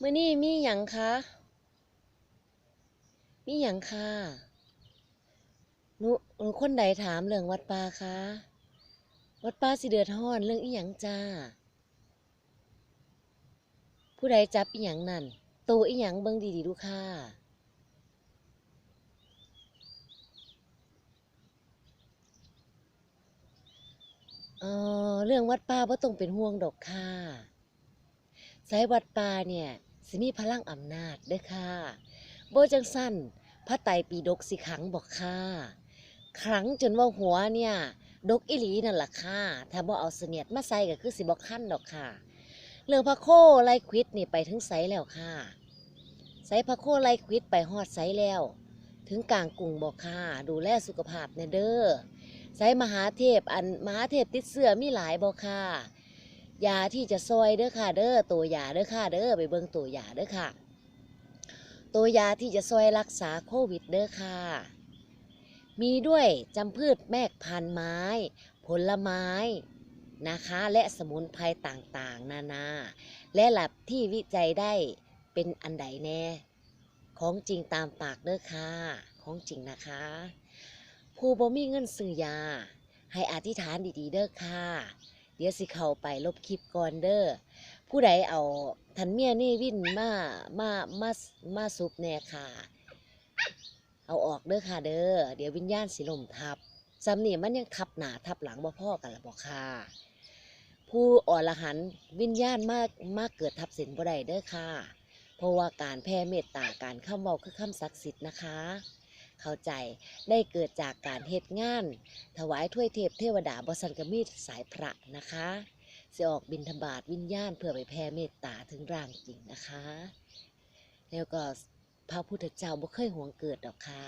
มื่อนี้มีหยังคะ มีหยังค่ะหนูหนูคนใดถามเรื่องวัดป่าคะ วัดป่าสิเดือดร้อนเรื่องอีหยังจ้า ผู้ใดจับอีหยังนั่นโตอีหยังเบิ่งดีๆดูค่ะเออเรื่องวัดป่าบ่ต้องเป็นห่วงดอกค่ะ สายวัดป่าเนี่ยสิมีพลังอำนาจเด้อค่ะโบจังสั้นพระไตรปิฎกสิขังบอกค่ะขังจนว่าหัวเนี่ยดกอีหลีนั่นแหละค่ะ ถ้าบ่เอาเสนียดมาใส่ก็คือสิบ่คันดอกค่ะ เรื่องพระโคไลควิดนี่ไปถึงไสแล้วค่ะไสพระโคไลควิดไปฮอดไสแล้ว ถึงกลางกรุงบอกค่ะ ดูแลสุขภาพแน่เด้อใช้มหาเทพอันมหาเทพติดเสื้อมีหลายบ่ค่ะ ยาที่จะซอยเด้อค่ะ เด้อตัวยาเด้อค่ะ เด้อไปเบิ่งตัวยาเด้อค่ะ ตัวยาที่จะซอยรักษาโควิดเด้อค่ะ มีด้วยจำพืชแมกพันไม้ ผลไม้นะคะ และสมุนไพรต่างๆ นานา และหลับที่วิจัยได้เป็นอันใดแน่ ของจริงตามปากเด้อค่ะ ของจริงนะคะ ผู้บ่มีเงินซื้อยา ให้อธิษฐานดีๆเด้อค่ะ เดี๋ยวสิเข้าไปลบคลิปก่อนเด้อผู้ใดเอาทันเมียนี่วิ่นมามามามาซุปแน่ค่ะ เอาออกเด้อค่ะเด้อเดี๋ยววิญญาณสิลมทับสำนี่มันยังทับหนาทับหลังบ่พ่อกันละบอกค่ะผู้อ่อนละหันวิญญาณมากมากเกิดทับสินบ่ได้เด้อค่ะ เพราะว่าการแผ่เมตตาการคำเว้าคือคำศักดิ์สิทธิ์นะคะ เข้าใจได้เกิดจากการเหตุงาน ถวายถ้วยเทพเทวดาบสันกมีสายพระนะคะจะออกบินธบาตวิญญาณเพื่อไปแผ่เมตตาถึงร่างจริงนะคะ แล้วก็พระพุทธเจ้าบ่เคยหวงเกิดดอกค่ะ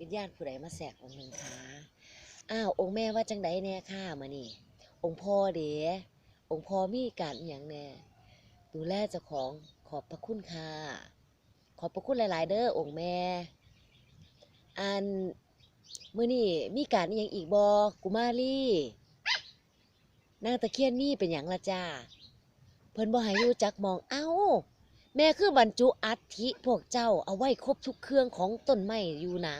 วิญญาณผู้ใดมาแสกองค์หนึ่งคะอ้าวองค์แม่ว่าจังไดแน่ค่ะมานี่ องค์พ่อเด้องค์พ่อมีการอย่างแน่ดูแลเจ้าของขอบพระคุณค่ะ อบพระคุณหลาย ๆ เด้อองค์แม่ อันมื้อนี้มีการอหยังอีกบ่กุมารีนางตะเคียนนี่เป็นหยังละจ้า เพิ่นบ่ให้รู้จักมองเอ้า แม่คือบรรจุอัฐิพวกเจ้าเอาไว้ครบทุกเครื่องของต้นไม้อยู่นะ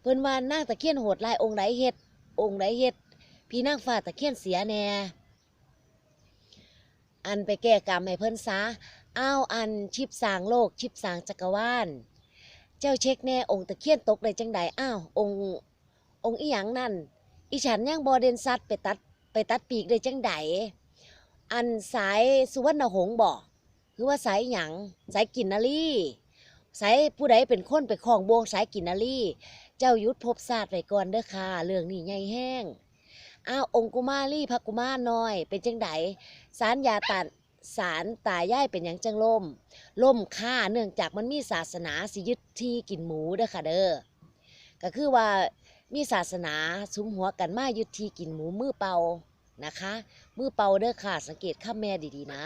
เพิ่นว่านางตะเคียนโหดลายองค์ใดเฮ็ด องค์ใดเฮ็ด พี่นางฟ้าตะเคียนเสียแน่อันไปแก้กรรมให้เพิ่นซะ อ้าวอันชิบสางโลก ชิบสางจักรวาล เจ้าเช็คแน่องค์ตะเคียนตกได้จังใดอ้าวองค์องค์อีหยังนั่น อีฉันยังบอเดนซัดไปตัดไปตัดปีกได้จังใดอันสายสุวรรณหงส์บอกคือว่าสายหยังสายกินนารีสายผู้ใดเป็นคนไปคล้องบวงสายกินนารีเจ้ายุทธภพศาสตร์ไปก่อนเด้อค่ะ เรื่องนี้ใหญ่แห้งอ้าวองค์กุมารีพระกุมารน้อย เป็นจังใดสารยาตัน สารตายายเป็นหยังจังล่มล่มค่าเนื่องจากมันมีศาสนาสิยึดที่กินหมูเด้อค่ะเด้อก็คือว่ามีศาสนาสุมหัวกันมายึดที่กินหมูมือเป่านะคะมือเป่าเด้อค่ะสังเกตข้าแม่ดีๆนะ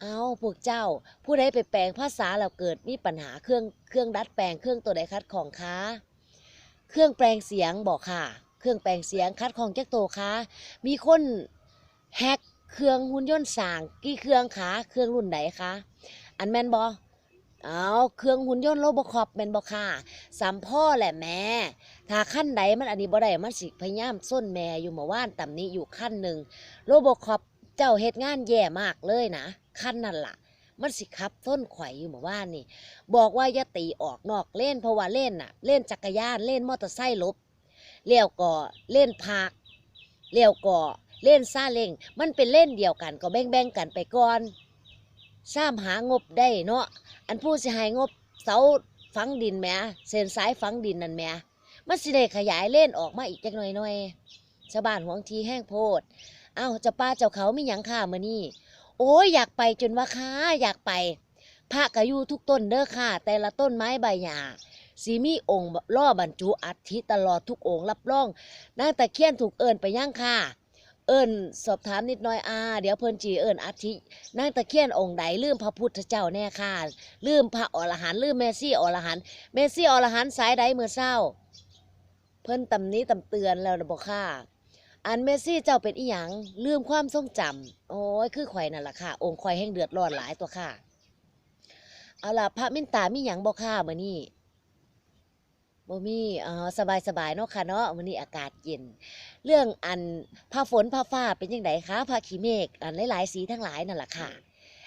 เอาพวกเจ้า ผู้ใดไปแปลงภาษาแล้วเกิดมีปัญหาเครื่องเครื่องดัดแปลงเครื่องตัวใดคัดของคะเครื่องแปลงเสียงบอกค่ะ เครื่องแปลงเสียงคัดของแจ็คโตคะมีคนแฮก เครื่องหุ่นยนต์สางกี่เครื่องคะเครื่องรุ่นไหนคะอันแมนบอเอาเครื่องหุ่นยนต์โรบอคอปแมนบอค่ะสามพ่อแหละแม่ถ้าขั้นใดมันอันนี้บ่ได้มันสิพยายามส้นแม่อยู่เมาว่านต่ำนี้อยู่ขั้นหนึ่งโรบอคอปเจ้าเฮ็ดงานแย่มากเลยนะขั้นนั่นล่ะมันสิขับต้นข่อยอยู่เมาว่านนี่ บอกว่าอย่าตีออกนอกเล่นเพราะว่าเล่นน่ะ เล่นจักรยานเล่นมอเตอร์ไซค์ลบเลี้ยวก่อเล่นพากเลี้ยวก่อ เล่นซาเล้งมันเป็นเล่นเดียวกันก็แบ่งแบ่งๆกันไปก่อนซ้ำหางบได้เนาะอันผู้สิให้งบเสาฝังดินแหมเส้นสายฝังดินนั่นแหมมันสิได้ขยายเล่นออกมาอีกจักหน่อยหน่อยๆชาวบ้านหวงทีแห้งโพดเอ้าเจ้าป้าเจ้าเขามีหยังค่ามื้อนี้โอ้ยอยากไปจนว่าค้าอยากไปพระกะยูทุกต้นเด้อค่ะ แต่ละต้นไม้ใบหญ้าสีมีองค์ล่อบรรจุอัฐิตลอดทุกองค์รับรองนางตะเคียนถูกเอิญไปย่างค่ะ เอิญสอบถามนิดหน่อยอาเดี๋ยวเพิ่นจีเอิญอัฐินางตะเคียนองค์ใดลืมพระพุทธเจ้าแน่ค่ะลืมพระอรหันต์ลืมเมซี่อรหันต์เมซี่อรหันต์สายใดเมื่อเศร้า เพิ่นตำนี้ตำเตือนแล้วนะบอกค่ะอันเมซี่เจ้าเป็นอีหยังลืมความทรงจำโอ้ยคือข่อยนั่นแหละค่ะ องค์ข่อยแห่งเดือดร้อนหลายตัวค่ะ เอาล่ะพระมินตามีหยังบ่ค่ะมื้อนี้ บ่มีอ๋อสบายๆเนาะค่ะเนาะมื้อนี้อากาศเย็น เรื่องอันผ้าฝนผ้าฟ้าเป็นจังไดคะผ้าขี้เมฆอันหลายๆสีทั้งหลายนั่นล่ะค่ะ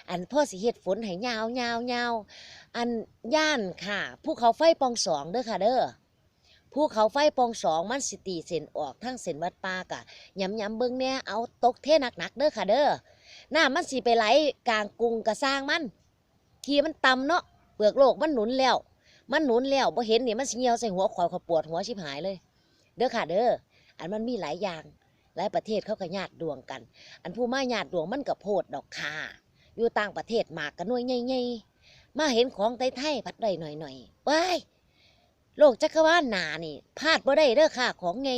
อันพ่อสิเฮ็ดฝนให้ยาวยาวยาวอันย่านค่ะภูเขาไฟปองสองเด้อค่ะเด้อภูเขาไฟปองสองมันสิตีเส้นออกทั้งเส้นวัดป่ากะย้ำๆเบิ่งแหน่เอาตกเทหนักๆเด้อค่ะเด้อน้ามันสิไปไหลกลางกรุงกะสร้างมัน ที่มันต่ำเนาะเปลือกโลกมันหนุนแล้ว มันหนุนแล้วบ่เห็นนี่มันสิเหี่ยวใส่หัวข่อยข่อยปวดหัวชิบหายเลย เด้อค่ะเด้ออันมันมีหลายอย่างหลายประเทศเขาก็ญาติดวงกัน อันผู้มาญาติดวงมันก็โพดดอกค่ะอยู่ต่างประเทศมากกันหน่วยใหญ่ๆมาเห็นของไทยๆพัดได้หน่อยๆว้ายโลกจักรวาลหนานี่พลาดบ่ได้เด้อค่ะของไง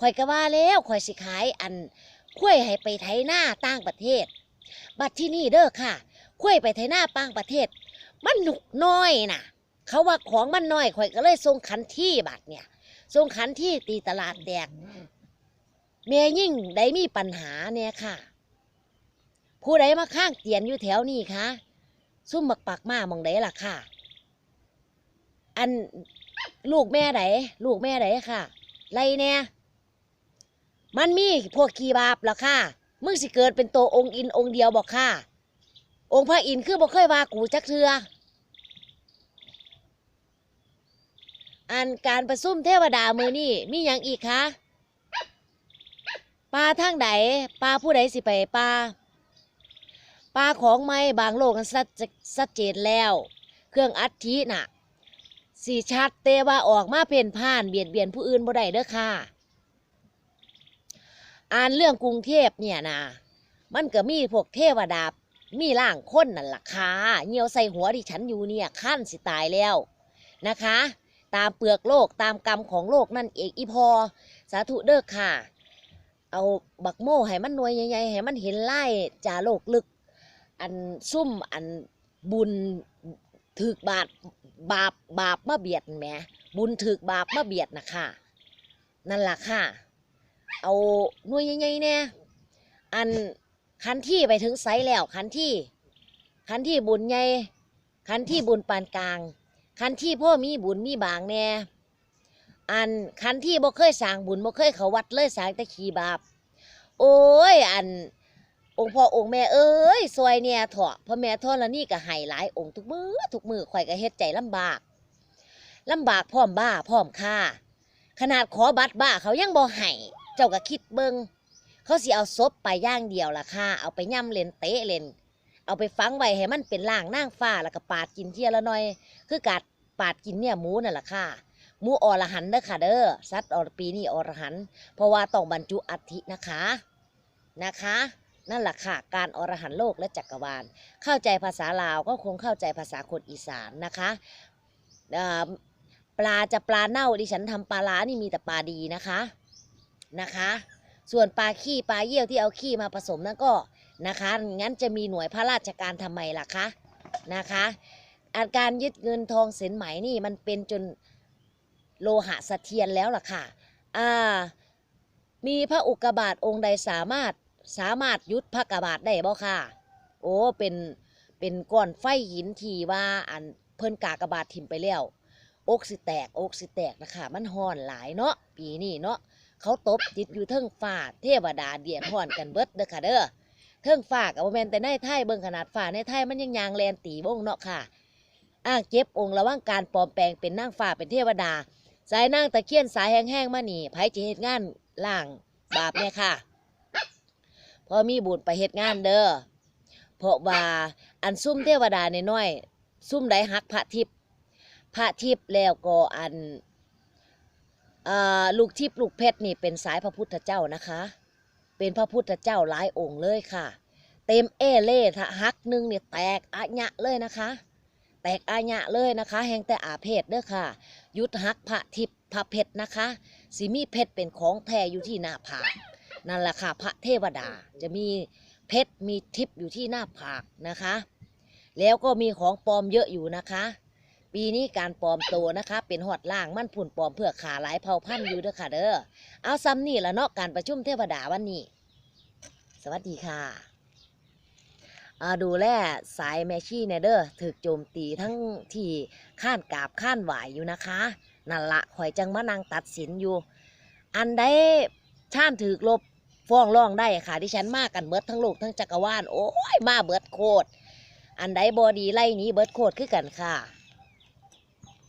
ข่อยก็ว่าแล้วข่อยสิขายอันคุ้ยให้ไปไถหน้าต่างประเทศ บัดที่นี่เด้อค่ะคุ้ยไปไถหน้าต่างประเทศ มันหนุกน้อยน่ะ เขาว่าของมันน้อยข่อยก็เลยส่งขันที่บัดเนี่ยส่งขันที่ตีตลาดแดกแม่ยิ่งได้มีปัญหาเนี่ยค่ะ ผู้ใดมาข้างเตียนอยู่แถวนี้คะซุ่มบักปักมามองใดล่ะค่ะ อันลูกแม่ไดลูกแม่ไดค่ะไรเนี่ยมันมีพวกขีบาปล่ะค่ะมึงสิเกิดเป็นตัวองค์อินองค์เดียวบอกค่ะ องค์พระอินทร์คือบอกเคยว่ากูจักเทือ อันการประซุ่มเทวดามือนี่มีอย่างอีกคะปลาทั้งใดปลาผู้ใดสิไปปลาปลาของไม่บางโลกนั้นชัดชัดเจนแล้ว เครื่องอัดทีน่ะสีชัดเตว่าออกมาเพ่นพ่านเบียดเบียนผู้อื่นบ่ได้เด้อค่ะอ่านเรื่องกรุงเทพเนี่ยนะมันก็มีพวกเทวดา มีร่างคนนั่นล่ะค่ะเหี่ยวใส่หัวที่ฉันอยู่เนี่ยขั้นสิตายแล้วนะคะ ตามเปลือกโลกตามกรรมของโลกนั่นเองอีพอ สาธุเด้อค่ะ เอาบักโม่ให้มันหน่วยใหญ่ๆให้มันเห็นไล่จ่าโลกลึก อันซุ่มอันบุญถึกบาปบาปบาปมาเบียดแหมบุญถึกบาปมาเบียดนะค่ะนั่นล่ะค่ะ เอาหน่วยใหญ่ๆเนี่ยอันคันที่ไปถึงไซแล้วคันที่ คันที่บุญใหญ่คันที่บุญปานกลาง คันที่พ่อมีบุญมีบางแน่อันคันที่บ่เคยสร้างบุญบ่เคยเขาวัดเลยสร้างแต่ขี้บาป โอ้ย อัน องค์พ่อองค์แม่เอ้ยซอยเนี่ยเถาะพ่อแม่ทอดแล้วนี่ก็ให้หลายองค์ทุกมือทุกมือข่อยก็เฮ็ดใจลำบากลำบากพร้อมบ้าพร้อมค่า ขนาดขอบัตรบ้าเขายังบ่ให้เจ้าก็คิดเบิงเขาสิเอาศพไปย่างเดียวล่ะค่ะเอาไปย่ำเล่นเตะเล่น เอาไปฝังไว้ให้มันเป็นล่างนางฟ้าแล้วก็ปาดกินเทียละหน่อย คือการปาดกินเนี่ยหมูนั่นแหละค่ะหมูอรหันเด้อค่ะ เด้อสัตว์อรปีนี่อรหันเพราะว่าต้องบรรจุอัฐินะคะนะคะ นั่นแหละค่ะ การอรหันโลกและจักรวาล เข้าใจภาษาลาวก็คงเข้าใจภาษาคนอีสานนะคะปลาจะปลาเน่าดิฉันทำปลาล้านี่มีแต่ปลาดีนะคะนะคะ ส่วนปลาขี้ปลาเยี่ยวที่เอาขี้มาผสมนั่นก็ นะคะ งั้นจะมีหน่วยพระราชการทำไมล่ะคะนะคะอาการยึดเงินทองสินไหมนี่มันเป็นจนโลหะสะเทียนแล้วล่ะค่ะอ่ามีพระอุกกาบาตองค์ใดสามารถสามารถยุดพระกบาทได้บ่ค่ะ โอ้เป็นเป็นก้อนไฟหินที่ว่าอันเพิ่นกากบาททิมไปแล้วอกสิแตกอกสิแตกนะคะมันฮ้อนหลายเนาะปีนี้เนาะเขาตบจิตอยู่เทิงฟ้าเทวดาเดียดฮ้อนกันเบิดเด้อค่ะเด้อ เทิงฟ้ากับบ่แมนแต่ในไทยเบิ่งขนาดฟ้าในไทยมันยังยางแลนตีวงเนาะค่ะ อ้างเก็บองค์ระว่างการปลอมแปลงเป็นนางฟ้าเป็นเทวดา สายนางตะเคียนสายแห้งๆมานี่ไผจะเฮ็ดงานล่างบาปเนี่ยค่ะ พอมีบุญไปเฮ็ดงานเด้อเพราะว่าอันซุ่มเทวดาน้อยซุ่มใดหักพระทิพย์พระทิพย์แล้วก็อันอลูกทิพย์ลูกเพชรนี่เป็นสายพระพุทธเจ้านะคะ เป็นพระพุทธเจ้าหลายองค์เลยค่ะ เต็มเอเล่ถ้าหักหนึ่งเนี่ยแตกอาญะเลยนะคะ แตกอาญะเลยนะคะ แห่งแต่อาเพศเด้อค่ะ ยุดหักพระทิพพระเพชรนะคะสีมีเพชรเป็นของแท้อยู่ที่หน้าผากนั่นแหละค่ะพระเทวดาจะมีเพชรมีทิพย์อยู่ที่หน้าผากนะคะ แล้วก็มีของปลอมเยอะอยู่นะคะ ปีนี้การปลอมตัวนะคะ เป็นหอดล่างมันผุ่นปลอมเพื่อขาหลายเผ่าพันธุ์อยู่เด้อค่ะ เด้อเอาซ้ำนี่ละเนาะการประชุมเทวดาวันนี้ สวัสดีค่ะอาดูแลสายแมชี่เนเด้อถูกโจมตีทั้งที่ข้านกาบข้านไหวอยู่นะคะ นั่นละข่อยจังมานั่งตัดสินอยู่ อันใดช่านถือลบฟ้องร้องได้ค่ะที่ฉันมากันเบิดทั้งโลกทั้งจักรวาลโอ้ยมาเบิดโคตรอันใดบอดีไล่หนี้เบิดโคตรคือกันค่ะ